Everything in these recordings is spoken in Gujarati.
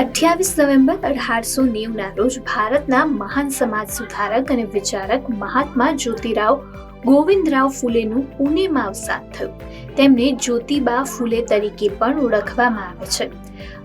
અઠ્યાવીસ નવેમ્બર અઢારસો નેવના રોજ ભારતના મહાન સમાજ સુધારક અને વિચારક મહાત્મા જ્યોતિરાવ ગોવિંદરાવ ફૂલેનું પુણેમાં અવસાન થયું. તેમને જ્યોતિબા ફૂલે તરીકે પણ ઓળખવામાં આવે છે.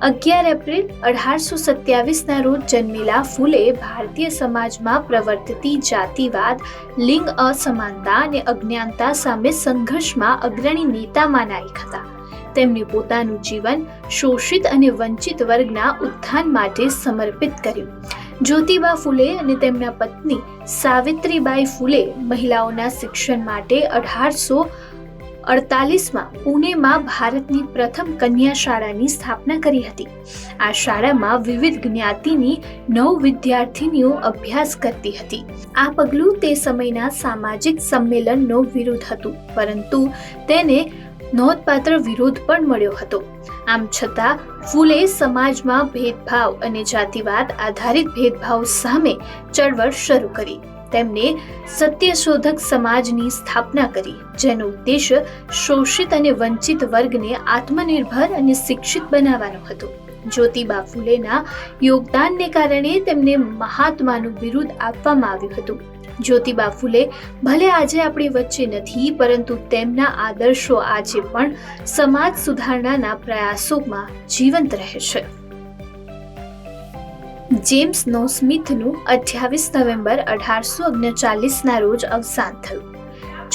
અગિયાર એપ્રિલ અઢારસો સત્યાવીસના રોજ જન્મેલા ફૂલે ભારતીય સમાજમાં પ્રવર્તતી જાતિવાદ, લિંગ અસમાનતા અને અજ્ઞાનતા સામે સંઘર્ષમાં અગ્રણી નેતામાંના એક હતા. તેમણે પોતાનું જીવન શોષિત અને વંચિત વર્ગના ઉત્થાન માટે સમર્પિત કર્યું. જ્યોતિબા ફૂલે અને તેમના પત્ની સાવિત્રીબાઈ ફૂલે મહિલાઓના શિક્ષણ માટે અઢારસો અડતાલીસમાં પુણેમાં ભારતની પ્રથમ કન્યા શાળાની સ્થાપના કરી હતી. આ શાળામાં વિવિધ જ્ઞાતિની નવ વિદ્યાર્થીનીઓ અભ્યાસ કરતી હતી. આ પગલું તે સમયના સામાજિક સંમેલનનો વિરોધ હતું, પરંતુ તેને નોંધપાત્ર વિરોધ પણ મળ્યો હતો. આમ છતાં, ફૂલે સમાજમાં ભેદભાવ અને જાતિવાદ આધારિત ભેદભાવ સામે ચળવળ શરૂ કરી. તેમને સત્યશોધક સમાજની સ્થાપના કરી, જેનો ઉદ્દેશ શોષિત અને વંચિત વર્ગને આત્મનિર્ભર અને શિક્ષિત બનાવવાનો હતો. જ્યોતિબા ફૂલેના યોગદાનને કારણે તેમને મહાત્માનું બિરુદ આપવામાં આવ્યું હતું. જ્યોતિબા ફૂલે ભલે આજે આપણી વચ્ચે નથી, પરંતુ તેમના આદર્શો આજે પણ સમાજ સુધારણાના પ્રયાસોમાં જીવંત રહે છે. જેમ્સ નો સ્મિથનું અઠ્યાવીસ નવેમ્બર અઢારસો ઓગણચાલીસના રોજ અવસાન થયું.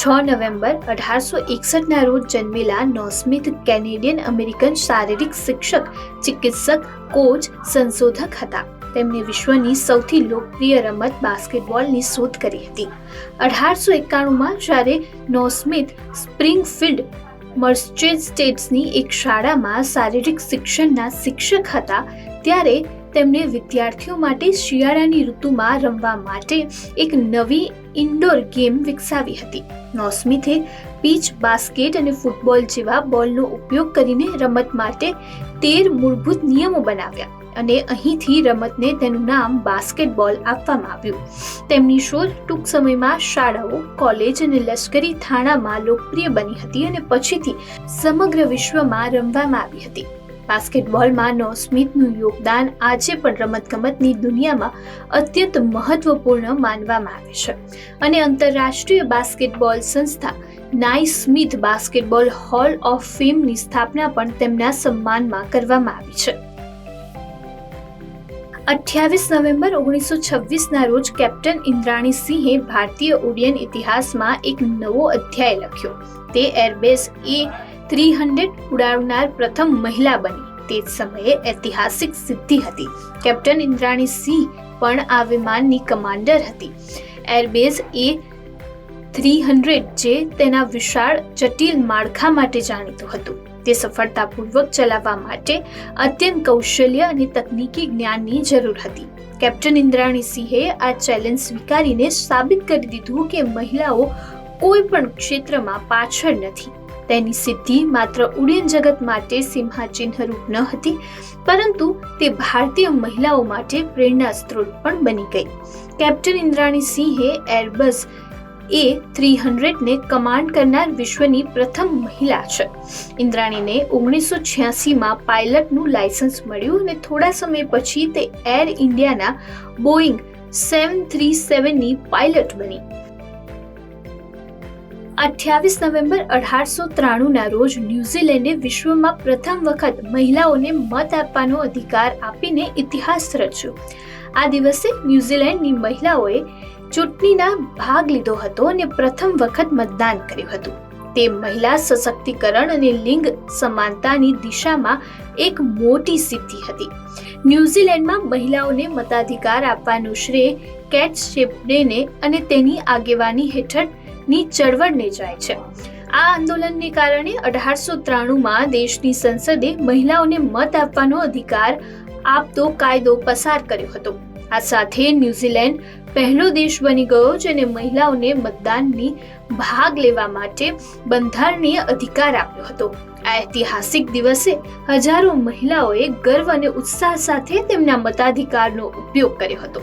છ નવેમ્બર અઢારસો એકસઠના રોજ જન્મેલા નોસ્મિથ કેનેડિયન અમેરિકન શારીરિક શિક્ષક, ચિકિત્સક, કોચ, સંશોધક હતા. તેમણે વિશ્વની સૌથી લોકપ્રિય રમત બાસ્કેટબોલની શોધ કરી હતી. અઢારસો એકાણુંમાં જ્યારે નોસ્મિથ સ્પ્રિંગફિલ્ડ મર્ચેસ્ટેટ્સની એક શાળામાં શારીરિક શિક્ષણના શિક્ષક હતા, ત્યારે તેમણે વિદ્યાર્થીઓ માટે શિયાળાની ઋતુમાં રમવા માટે એક નવી ઇન્ડોર ગેમ વિકસાવી હતી. નોસ્મિથે પીચ બાસ્કેટ અને ફૂટબોલ જેવા બોલનો ઉપયોગ કરીને રમત માટે તેર મૂળભૂત નિયમો બનાવ્યા અને અહીંથી રમતને તેનું નામ બાસ્કેટબોલ આપવામાં આવ્યું. તેમની શોધ ટૂંક સમયમાં શાળાઓ, કોલેજ અને લશ્કરી થાણામાં લોકપ્રિય બની હતી અને પછીથી સમગ્ર વિશ્વમાં રમવામાં આવી હતી. બાસ્કેટબોલમાં નો સ્મિથનું યોગદાન આજે પણ રમતગમતની દુનિયામાં અત્યંત મહત્વપૂર્ણ માનવામાં આવે છે. અને આંતરરાષ્ટ્રીય બાસ્કેટબોલ સંસ્થા Naismith basketball hall of ફેમની સ્થાપના પણ તેમના સન્માનમાં કરવામાં આવી છે. અઠ્યાવીસ નવેમ્બર ઓગણીસો છવ્વીસના રોજ કેપ્ટન ઇન્દ્રાણી સિંહે ભારતીય ઉડ્ડયન ઇતિહાસમાં એક નવો અધ્યાય લખ્યો. તે એરબેઝ એ થ્રી હંડ્રેડ ઉડાવનાર પ્રથમ મહિલા બની. તે જ સમયે ઐતિહાસિક સિદ્ધિ હતી. કેપ્ટન ઇન્દ્રાણી સિંહ પણ આ વિમાનની કમાન્ડર હતી. એરબેઝ એ થ્રી હંડ્રેડ જે તેના વિશાળ, જટિલ માળખા માટે જાણીતું હતું. તે સફળતાપૂર્વક ચલાવવા માટે અત્યંત કૌશલ્ય અને તકનીકી જ્ઞાનની જરૂર હતી. કેપ્ટન ઇન્દ્રાણી સિંહે આ ચેલેન્જ સ્વીકારીને સાબિત કરી દીધું કે મહિલાઓ કોઈ પણ ક્ષેત્રમાં પાછળ નથી. તેની સિદ્ધિ માત્ર ઉડ્ડયન જગત માટે સિંહાચિહ્નરૂપ ન હતી, પરંતુ તે ભારતીય મહિલાઓ માટે પ્રેરણા સ્ત્રોત પણ બની ગઈ. કેપ્ટન ઇન્દ્રાણી સિંહે એરબસ એ થ્રી હંડ્રેડને કમાન્ડ કરનાર વિશ્વની પ્રથમ મહિલા છે. ઇન્દ્રાણીને ઓગણીસો છ્યાસીમાં પાયલટનું લાયસન્સ મળ્યું અને થોડા સમય પછી તે એર ઇન્ડિયાના બોઈંગ સેવન થ્રી સેવનની પાયલટ બની. અઠ્યાવીસ નવેમ્બર અઢારસો ત્રાણુંના રોજ ન્યૂઝીલેન્ડે વિશ્વમાં પ્રથમ વખત મહિલાઓને મત આપવાનો અધિકાર આપીને ઇતિહાસ રચ્યો. આ દિવસે ન્યૂઝીલેન્ડની મહિલાઓએ ચૂંટણીના ભાગ લીધો હતો અને પ્રથમ વખત મતદાન કર્યું હતું. તે મહિલા સશક્તિકરણ અને લિંગ સમાનતાની દિશામાં એક મોટી સિદ્ધિ હતી. ન્યૂઝીલેન્ડમાં મહિલાઓને મતાધિકાર આપવાનું શ્રેય કેટ શેપડેને અને તેની આગેવાની હેઠળની ચળવળને જાય છે. આ આંદોલનને કારણે અઢારસો ત્રાણુંમાં દેશની સંસદે મહિલાઓને મત આપવાનો અધિકાર આપતો કાયદો પસાર કર્યો હતો. આ સાથે ન્યૂઝીલેન્ડ પહેલો દેશ બની ગયો જેને મહિલાઓને મતદાનની ભાગ લેવા માટે બંધારણીય અધિકાર આપ્યો હતો. આ ઐતિહાસિક દિવસે હજારો મહિલાઓએ ગર્વ અને ઉત્સાહ સાથે તેમના મતાધિકારનો ઉપયોગ કર્યો હતો.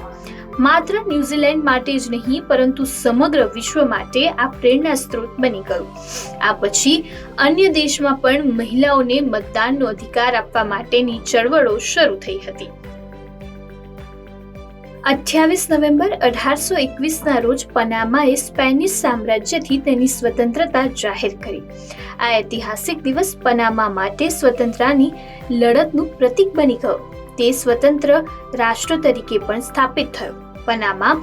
માત્ર ન્યૂઝીલેન્ડ માટે જ નહીં, પરંતુ સમગ્ર વિશ્વ માટે આ પ્રેરણા સ્ત્રોત બની ગયું. આ પછી અન્ય દેશમાં પણ મહિલાઓને મતદાનનો અધિકાર આપવા માટેની ચળવળો શરૂ થઈ હતી. અઠ્યાવીસ નવેમ્બર અઢારસો એકવીસના રોજ પનામાએ સ્પેનિશ સામ્રાજ્યથી તેની સ્વતંત્રતા જાહેર કરી. આ ઐતિહાસિક દિવસ પનામા માટે સ્વતંત્રતાની લડતનું પ્રતીક બની ગયો. તે સ્વતંત્ર રાષ્ટ્ર તરીકે પણ સ્થાપિત થયો. પનામા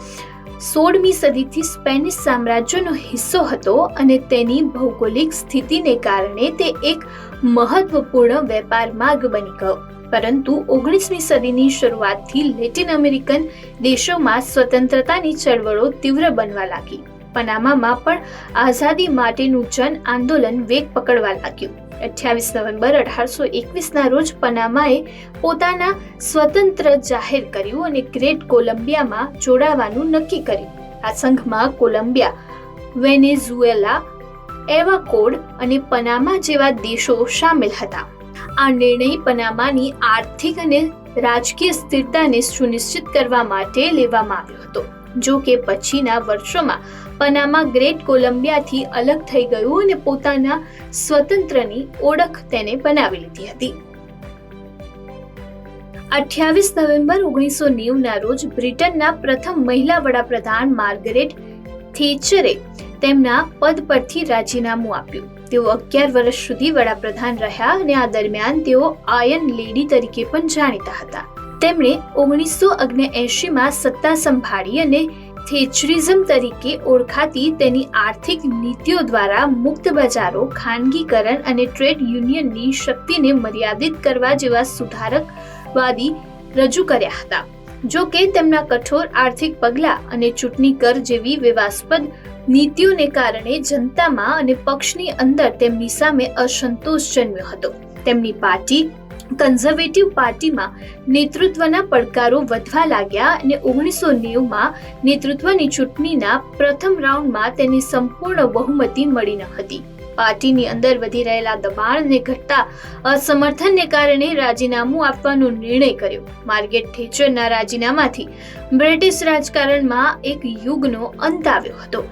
સોળમી સદીથી સ્પેનિશ સામ્રાજ્યનો હિસ્સો હતો અને તેની ભૌગોલિક સ્થિતિને કારણે તે એક મહત્વપૂર્ણ વેપાર માર્ગ બની ગયો. પરંતુ ઓગણીસમી સદીની શરૂઆતથી લેટિન અમેરિકન દેશોમાં સ્વતંત્રતાની ચળવળો તીવ્ર બનવા લાગી. પનામામાં પણ આઝાદી માટેનું જન આંદોલન વેગ પકડવા લાગ્યું. અઠ્યાવીસ નવેમ્બર અઢારસો એકવીસના રોજ પનામાએ પોતાના સ્વતંત્ર જાહેર કર્યું અને ગ્રેટ કોલંબિયામાં જોડાવાનું નક્કી કર્યું. આ સંઘમાં કોલંબિયા, વેનેઝુએલા, એવાકોડ અને પનામા જેવા દેશો સામેલ હતા. આ નિર્ણય પનામાની આર્થિક અને રાજકીય સ્થિરતાને સુનિશ્ચિત કરવા માટે લેવામાં આવ્યો હતો. જો કે પછીના વર્ષોમાં પનામા ગ્રેટ કોલંબિયાથી અલગ થઈ ગયું અને પોતાના સ્વતંત્રની ઓળખ તેને બનાવી લીધી હતી. અઠ્યાવીસ નવેમ્બર ઓગણીસો નેવુંના રોજ બ્રિટનના પ્રથમ મહિલા વડાપ્રધાન માર્ગરેટ થેચરે તેમના પદ પરથી રાજીનામું આપ્યું. તેઓ અગિયાર વર્ષ સુધી વડાપ્રધાન રહ્યા અને આ દરમિયાન તેઓ આયન લેડી તરીકે પણ જાણીતા હતા. તેમણે ઓગણીસો માં સત્તા સંભાળી અને થેચરિઝમ તરીકે ઓળખાતી તેની આર્થિક નીતિઓ દ્વારા મુક્ત બજારો, ખાનગીકરણ અને ટ્રેડ યુનિયનની શક્તિને મર્યાદિત કરવા જેવા સુધારકવાદી રજૂ કર્યા હતા. જો કે તેમના કઠોર આર્થિક પગલાં અને ચૂંટણી કર જેવી વિવાસ્પદ નીતિઓને કારણે જનતામાં અને પક્ષની અંદર તેમની સામે અસંતોષ જન્મ્યો હતો. તેમની પાર્ટી કન્ઝર્વેટિવ પાર્ટીમાં નેતૃત્વના પડકારો વધવા લાગ્યા અને ઓગણીસો નેવુંમાં નેતૃત્વની ચૂંટણીના પ્રથમ રાઉન્ડમાં તેની સંપૂર્ણ બહુમતી મળી ન હતી. પાર્ટીની અંદર વધી રહેલા દબાણ અને ઘટતા અસમર્થનને કારણે રાજીનામું આપવાનો નિર્ણય કર્યો. માર્ગેટ થેચરના રાજીનામાથી બ્રિટિશ રાજકારણમાં એક યુગનો અંત આવ્યો હતો.